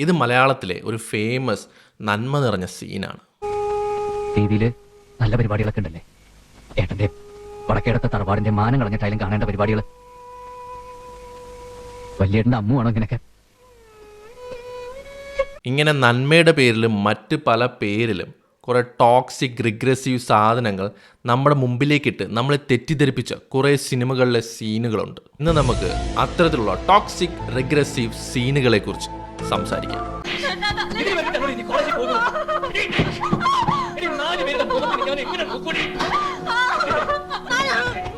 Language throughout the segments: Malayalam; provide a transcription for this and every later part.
ഇത് മലയാളത്തിലെ ഒരു ഫേമസ് നന്മ നിറഞ്ഞ സീനാണ് ടിവിയിൽ നല്ല പരിപാടികളൊക്കെ ഉണ്ടല്ലേ? ഏട്ടന്റെ വടക്കേടത്തെ തറവാടിന്റെ മാനം കളഞ്ഞിട്ടായാലും കാണേണ്ട പരിപാടികൾ വലിയേട്ടന്റെ അമ്മുവാണോ ഇങ്ങനെയൊക്കെ ഇങ്ങനെ നന്മയുടെ പേരിലും മറ്റ് പല പേരിലും കുറേ ടോക്സിക് റിഗ്രസീവ് സാധനങ്ങൾ നമ്മുടെ മുമ്പിലേക്കിട്ട് നമ്മളെ തെറ്റിദ്ധരിപ്പിച്ച കുറേ സിനിമകളിലെ സീനുകളുണ്ട് ഇന്ന് നമുക്ക് അത്തരത്തിലുള്ള ടോക്സിക് റിഗ്രസീവ് സീനുകളെ കുറിച്ച് സംസാരിക്കാം.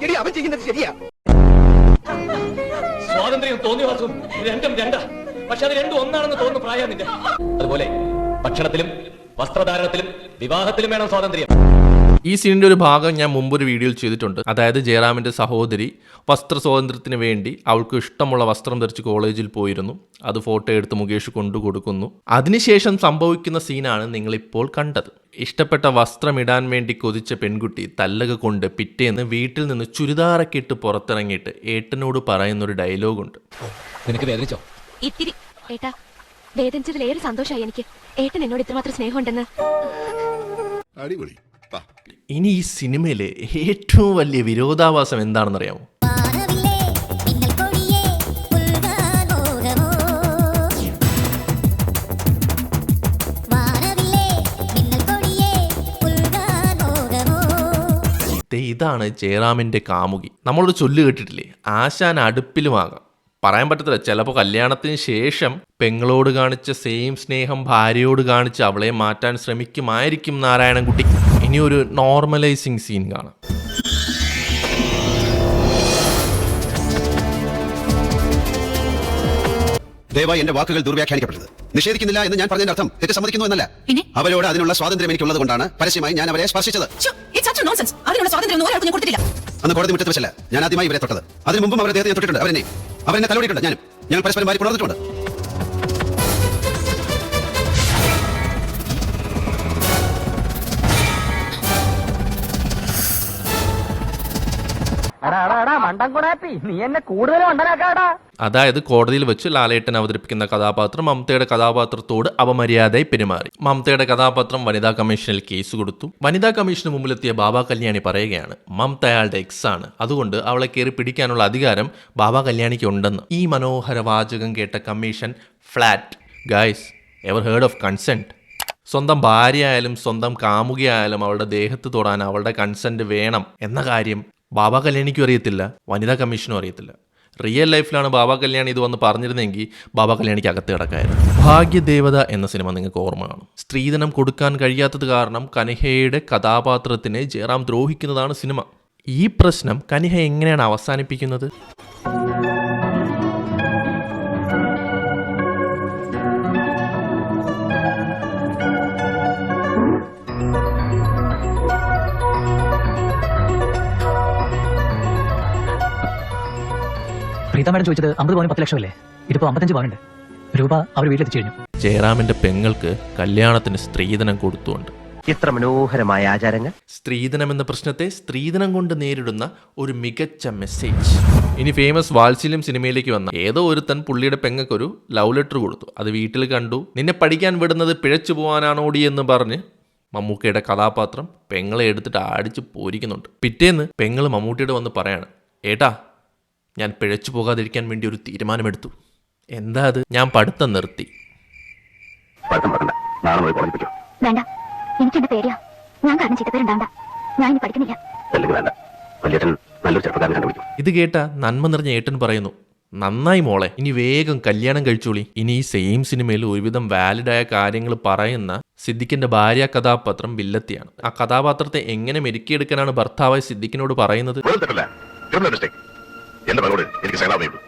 സ്വാതന്ത്ര്യം അവൻ ചെയ്യുന്നത് ശരിയാ. സ്വാതന്ത്ര്യം രണ്ടും രണ്ടാ. പക്ഷെ അത് രണ്ടും ഒന്നാണെന്ന് തോന്നുന്നു പ്രായം നിന്റെ. അതുപോലെ ഭക്ഷണത്തിലും വസ്ത്രധാരണത്തിലും വിവാഹത്തിലും വേണം സ്വാതന്ത്ര്യം. ഈ സീനിന്റെ ഒരു ഭാഗം ഞാൻ മുമ്പ് ഒരു വീഡിയോയിൽ ചെയ്തിട്ടുണ്ട്. അതായത് ജയറാമിന്റെ സഹോദരി വസ്ത്ര സ്വാതന്ത്ര്യത്തിന് വേണ്ടി അവൾക്ക് ഇഷ്ടമുള്ള വസ്ത്രം ധരിച്ച് കോളേജിൽ പോയിരുന്നു. അത് ഫോട്ടോ എടുത്ത് മുകേഷ് കൊണ്ടു കൊടുക്കുന്നു. അതിനുശേഷം സംഭവിക്കുന്ന സീനാണ് നിങ്ങൾ ഇപ്പോൾ കണ്ടത്. ഇഷ്ടപ്പെട്ട വസ്ത്രം ഇടാൻ വേണ്ടി കൊതിച്ച പെൺകുട്ടി തല്ലക കൊണ്ട് പിറ്റേന്ന് വീട്ടിൽ നിന്ന് ചുരിദാറൊക്കെ ഇട്ട് പുറത്തിറങ്ങിയിട്ട് ഏട്ടനോട് പറയുന്നൊരു ഡയലോഗുണ്ട്. നിനക്ക് വേദനിച്ചോ? ഇത്തിരി. ഏട്ടാ വേദനിച്ചതിലേറെ സന്തോഷമായി എനിക്ക്. ഏട്ടൻ എന്നോട് ഇത്രമാത്രം സ്നേഹമുണ്ടെന്ന്. അടിപൊളി. ഇനി ഈ സിനിമയിലെ ഏറ്റവും വലിയ വിരോധാഭാസം എന്താണെന്നറിയാമോ? ഇതാണ് ജയറാമിന്റെ കാമുകി. നമ്മളൊരു ചൊല്ല് കേട്ടിട്ടില്ലേ? ആശാൻ അടുപ്പിലുമാകാം. പറയാൻ പറ്റത്തില്ല ചിലപ്പോൾ കല്യാണത്തിന് ശേഷം പെങ്ങളോട് കാണിച്ച സെയിം സ്നേഹം ഭാര്യയോട് കാണിച്ച് അവളെ മാറ്റാൻ ശ്രമിക്കുമായിരിക്കും നാരായണൻകുട്ടി. ഇനി ഒരു നോർമലൈസിങ് സീൻ കാണാം. ദയവായി എന്റെ വാക്കുകൾ ദുർവ്യാഖ്യാനിക്കപ്പെട്ടത് നിഷേധിക്കുന്നില്ല എന്ന് ഞാൻ പറഞ്ഞതിന്റെ അർത്ഥം തെറ്റ് സമ്മതിക്കുന്നു എന്നല്ല. അവരോട് അതിനുള്ള സ്വാതന്ത്ര്യം എനിക്കുള്ളത് കൊണ്ടാണ് പരസ്യമായി ഞാൻ അവരെ സ്പർശിച്ചത്. അതിനുള്ള സ്വാതന്ത്ര്യം ഒരാൾക്കും ഞാൻ അന്ന് കോടതി മുറ്റത്ത് വെച്ചല്ല. ഞാൻ ആദ്യമായി ഇവരെ തൊട്ടത്. അതിനു മുമ്പും അവരെ ദേഹത്തെ തൊട്ടിട്ടുണ്ട്. അവരെന്നെ. അവരെന്നെ തലോടിയിട്ടുണ്ട്. ഞാനും. ഞങ്ങൾ പരസ്പരം മാറി പുണർന്നിട്ടുണ്ട്. അതായത് കോടതിയിൽ വെച്ച് ലാലേട്ടൻ അവതരിപ്പിക്കുന്ന കഥാപാത്രം മമതയുടെ കഥാപാത്രത്തോട് അപമര്യാദയായി പെരുമാറി. മമതയുടെ കഥാപാത്രം വനിതാ കമ്മീഷനിൽ കേസ് കൊടുത്തു. വനിതാ കമ്മീഷന് മുമ്പിലെത്തിയ ബാബ കല്യാണി പറയുകയാണ് മമത അയാളുടെ എക്സ് ആണ്. അതുകൊണ്ട് അവളെ കയറി പിടിക്കാനുള്ള അധികാരം ബാബ കല്യാണിക്ക് ഉണ്ടെന്ന്. ഈ മനോഹര വാചകം കേട്ട commission flat. Guys ever heard of consent സ്വന്തം ഭാര്യ ആയാലും സ്വന്തം കാമുകിയായാലും അവളുടെ ദേഹത്ത് തൊടാൻ അവളുടെ കൺസെന്റ് വേണം എന്ന കാര്യം ബാബ കല്യാണിക്കും അറിയത്തില്ല വനിതാ കമ്മീഷനും അറിയത്തില്ല. റിയൽ ലൈഫിലാണ് ബാബ കല്യാണി ഇത് വന്ന് പറഞ്ഞിരുന്നെങ്കിൽ ബാബ കല്യാണിക്ക് അകത്ത് കിടക്കായിരുന്നു. ഭാഗ്യദേവത എന്ന സിനിമ നിങ്ങൾക്ക് ഓർമ്മ കാണും. സ്ത്രീധനം കൊടുക്കാൻ കഴിയാത്തത് കാരണം കനിഹയുടെ കഥാപാത്രത്തിനെ ജയറാം ദ്രോഹിക്കുന്നതാണ് സിനിമ. ഈ പ്രശ്നം കനിഹ എങ്ങനെയാണ് അവസാനിപ്പിക്കുന്നത്? പ്രീത മാഡം ചോദിച്ചത് അമ്പത് പവന് പത്ത് ലക്ഷം അല്ലേ ഇതിപ്പോ അമ്പത്തഞ്ച് പവനുണ്ട്. രൂപ അവർ വീട്ടിലെത്തിച്ചു കഴിഞ്ഞു ജയറാമിന്റെ പെങ്ങൾക്ക് കല്യാണത്തിന് സ്ത്രീധനം കൊടുത്തുകൊണ്ട്. ഇത്ര മനോഹരമായ ആചാരങ്ങൾ? സ്ത്രീധനം എന്ന പ്രശ്നത്തെ സ്ത്രീധനം കൊണ്ട് നേരിടുന്ന ഒരു മികച്ച മെസ്സേജ്. ഇനി ഫേമസ് വാത്സല്യം സിനിമയിലേക്ക് വന്ന ഏതോ ഒരുത്തൻ പുള്ളിയുടെ പെങ്ങൾക്കൊരു ലവ് ലെറ്റർ കൊടുത്തു. അത് വീട്ടിൽ കണ്ടു. നിന്നെ പഠിക്കാൻ വിടുന്നത് പിഴച്ചു പോവാനാണോടി എന്ന് പറഞ്ഞ് മമ്മൂക്കയുടെ കഥാപാത്രം പെങ്ങളെ എടുത്തിട്ട് അടിച്ച് പോരിക്കുന്നുണ്ട്. പിറ്റേന്ന് പെങ്ങൾ മമ്മൂട്ടിയുടെ വന്ന് പറയാണ് ഏട്ടാ ഞാൻ പിഴച്ചു പോകാതിരിക്കാൻ വേണ്ടി ഒരു തീരുമാനമെടുത്തു. എന്താ അത്? ഞാൻ പഠിത്തം നിർത്തി. വേണ്ട. പേടിയാ. ഞാൻ കാരണം ഞാൻ ഇനി പഠിക്കുന്നില്ല. അല്ലെങ്കിൽ വേണ്ട. വലിയേട്ടൻ നല്ലൊരു ചെറുപ്പക്കാരനെ കണ്ടുപിടിക്കും. ഇത് കേട്ട നന്മ നിറഞ്ഞ ഏട്ടൻ പറയുന്നു നന്നായി മോളെ ഇനി വേഗം കല്യാണം കഴിച്ചോളി. ഇനി ഈ സെയിം സിനിമയിൽ ഒരുവിധം വാലിഡായ കാര്യങ്ങൾ പറയുന്ന സിദ്ദിഖിന്റെ ഭാര്യ കഥാപാത്രം വില്ലത്തിയാണ്. ആ കഥാപാത്രത്തെ എങ്ങനെ മെരുക്കിയെടുക്കാനാണ് ഭർത്താവായി സിദ്ദിഖിനോട് പറയുന്നത്? എന്റെ മകളോട് എനിക്ക് സഹതാപമേ ഉള്ളൂ.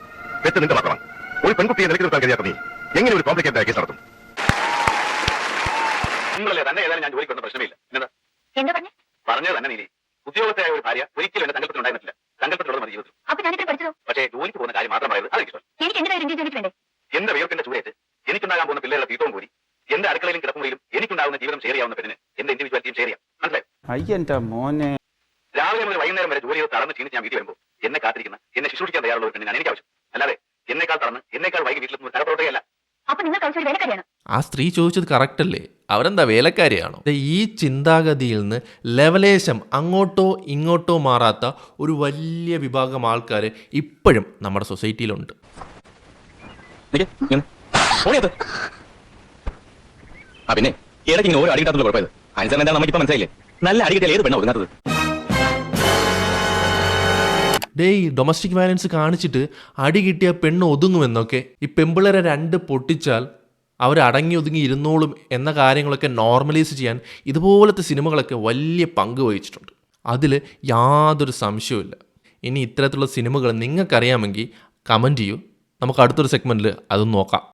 തെറ്റ് നിന്റെ മാത്രമാണ്. ഒരു പെൺകുട്ടിയെ നിലയ്ക്ക് നിർത്താൻ കഴിയാത്ത നീ എങ്ങനെ ഒരു കോംപ്ലിക്കേറ്റഡ് കേസ് നടത്തും? നിങ്ങളല്ലേ തന്നെ ഏതായാലും ഞാൻ ജോലിക്ക് വന്ന പ്രശ്നമില്ല. എന്താ എന്താ പറഞ്ഞേ? പറഞ്ഞത് തന്നെ നീലി ഉദ്യോഗസ്ഥയായ ഒരു ഭാര്യ ഒരിക്കലും എന്റെ സങ്കല്പത്തിൽ ഉണ്ടായിരുന്നില്ല സങ്കല്പത്തിലുള്ളത് മതി അപ്പൊ പഠിച്ചതോ? പക്ഷേ ജോലിക്ക് പോകുന്ന കാര്യം മാത്രം പറയുന്നത് അതെനിക്ക് എനിക്ക് എന്റെ കാര്യം ജോലിക്ക് വേണ്ടേ? എന്റെ വിയർപ്പിന്റെ ചൂടേറ്റ് എനിക്കുണ്ടാകാൻ പോകുന്ന പിള്ളേരുടെ തീട്ടവും കൂടി എന്റെ അടുക്കളയിലും കിടപ്പുമുറിയിലും എനിക്കുണ്ടാകുന്ന ജീവിതം ഷെയർ ചെയ്യാവുന്ന പെണ്ണിന് എന്റെ ഇൻഡിവിജ്വാലിറ്റിയും ഷെയർ ചെയ്യാം. മനസ്സിലായി? മോനെ. രാവിലെ മുതൽ വൈകുന്നേരം വരെ ജോലി ചെയ്ത് തളർന്ന് ക്ഷീണിച്ച് ഞാൻ വീട്ടിൽ വരുമ്പോൾ എന്നെ കാത്തിരിക്കുന്ന എന്നെ ശുശ്രൂഷിക്കാൻ തയ്യാറുള്ള ഒരു പെണ്ണിനാണ് എനിക്ക് ആവശ്യം. അല്ലാതെ എന്നേക്കാൾ തളർന്ന് എന്നേക്കാൾ വൈകി വീട്ടിലെത്തുന്ന ഒരു തലപ്രവർത്തകയല്ല അപ്പൊ നിങ്ങൾ കഴിച്ചു ഞാനൊരു വേലക്കാരിയാണ്. ആ സ്ത്രീ ചോദിച്ചത് കറക്റ്റ് അല്ലേ? അവരെന്താ വേലക്കാരിയാണോ? ഈ ചിന്താഗതിയിൽ നിന്ന് ലെവലേശം അങ്ങോട്ടോ ഇങ്ങോട്ടോ മാറാത്ത ഒരു വലിയ വിഭാഗം ആൾക്കാർ ഇപ്പോഴും നമ്മുടെ സൊസൈറ്റിയിലുണ്ട്. ആ പിന്നെ ഇടയ്ക്ക് ഓരോ അടി കിട്ടാത്തുള്ള കുഴപ്പമായത് അനുസരണം എന്താ നമുക്കിപ്പോ മനസ്സിലായില്ലേ? നല്ല അടി കിട്ടിയാൽ ഏത് പെണ്ണ ഒതുങ്ങാത്തത്? ഡേയ് ഡൊമസ്റ്റിക് വയലൻസ് കാണിച്ചിട്ട് അടി കിട്ടിയ പെണ്ണ് ഒതുങ്ങുമെന്നൊക്കെ. ഈ പെമ്പിളരെ രണ്ട് പൊട്ടിച്ചാൽ അവർ അടങ്ങി ഒതുങ്ങി ഇരുന്നോളും എന്ന കാര്യങ്ങളൊക്കെ നോർമലൈസ് ചെയ്യാൻ ഇതുപോലത്തെ സിനിമകളൊക്കെ വലിയ പങ്ക് വഹിച്ചിട്ടുണ്ട്. അതിൽ യാതൊരു സംശയവുമില്ല. ഇനി ഇത്തരത്തിലുള്ള സിനിമകൾ നിങ്ങൾക്കറിയാമെങ്കിൽ കമന്റ് ചെയ്യൂ. നമുക്ക് അടുത്തൊരു സെഗ്മെന്റിൽ അതും നോക്കാം.